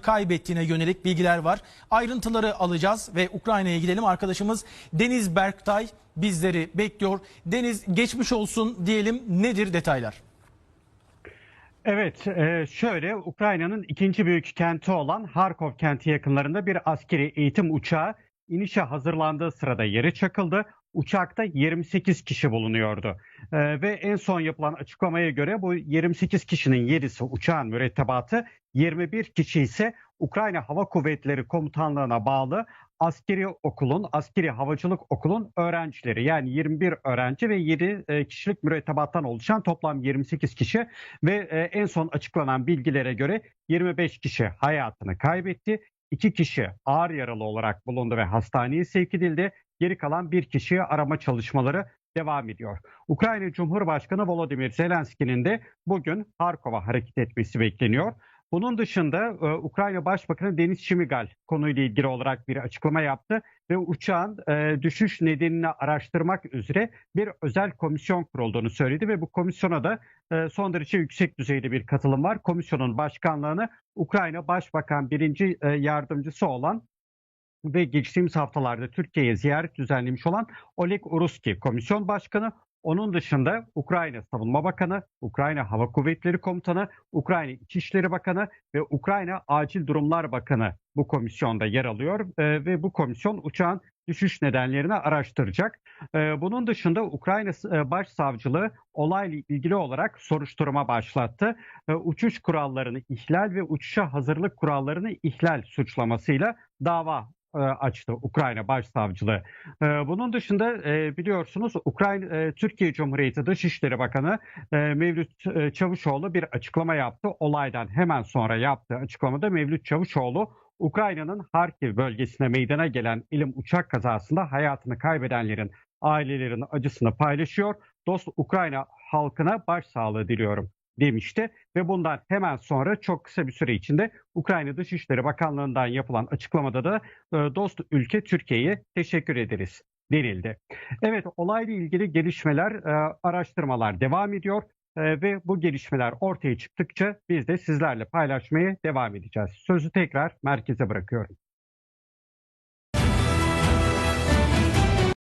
kaybettiğine yönelik bilgiler var. Ayrıntıları alacağız ve Ukrayna'ya gidelim. Arkadaşımız Deniz Berktay bizleri bekliyor. Deniz geçmiş olsun diyelim. Nedir detaylar? Evet, e, şöyle Ukrayna'nın ikinci büyük kenti olan Harkov kenti yakınlarında bir askeri eğitim uçağı inişe hazırlandığı sırada yere çakıldı. Uçakta 28 kişi bulunuyordu. E, ve en son yapılan açıklamaya göre bu 28 kişinin 7'si uçağın mürettebatı, 21 kişi ise Ukrayna Hava Kuvvetleri Komutanlığı'na bağlı askeri okulun, askeri havacılık okulun öğrencileri. Yani 21 öğrenci ve 7 e, kişilik mürettebattan oluşan toplam 28 kişi ve e, en son açıklanan bilgilere göre 25 kişi hayatını kaybetti. 2 kişi ağır yaralı olarak bulundu ve hastaneye sevk edildi. Geri kalan bir kişiyi arama çalışmaları devam ediyor. Ukrayna Cumhurbaşkanı Volodymyr Zelenski'nin de bugün Harkov'a hareket etmesi bekleniyor. Bunun dışında e, Ukrayna Başbakanı Deniz Şimigal konuyla ilgili olarak bir açıklama yaptı ve uçağın e, düşüş nedenini araştırmak üzere bir özel komisyon kurulduğunu söyledi ve bu komisyona da e, son derece yüksek düzeyde bir katılım var. Komisyonun başkanlığını Ukrayna Başbakan birinci e, yardımcısı olan ve geçtiğimiz haftalarda Türkiye'ye ziyaret düzenlemiş olan Oleg Uruski komisyon başkanı. Onun dışında Ukrayna Savunma Bakanı, Ukrayna Hava Kuvvetleri Komutanı, Ukrayna İçişleri Bakanı ve Ukrayna Acil Durumlar Bakanı bu komisyonda yer alıyor Ee, ve bu komisyon uçağın düşüş nedenlerini araştıracak. Ee, bunun dışında Ukrayna e, Başsavcılığı olayla ilgili olarak soruşturma başlattı. Ee, uçuş kurallarını ihlal ve uçuşa hazırlık kurallarını ihlal suçlamasıyla dava e, açtı Ukrayna Başsavcılığı. E, Bunun dışında e, biliyorsunuz Ukrayna e, Türkiye Cumhuriyeti Dışişleri Bakanı e, Mevlüt e, Çavuşoğlu bir açıklama yaptı. Olaydan hemen sonra yaptığı açıklamada Mevlüt Çavuşoğlu Ukrayna'nın Harkiv bölgesine meydana gelen ilim uçak kazasında hayatını kaybedenlerin ailelerinin acısını paylaşıyor. Dost Ukrayna halkına başsağlığı diliyorum demişti ve bundan hemen sonra çok kısa bir süre içinde Ukrayna Dışişleri Bakanlığı'ndan yapılan açıklamada da e, dost ülke Türkiye'ye teşekkür ederiz denildi. Evet olayla ilgili gelişmeler, e, araştırmalar devam ediyor e, ve bu gelişmeler ortaya çıktıkça biz de sizlerle paylaşmaya devam edeceğiz. Sözü tekrar merkeze bırakıyorum.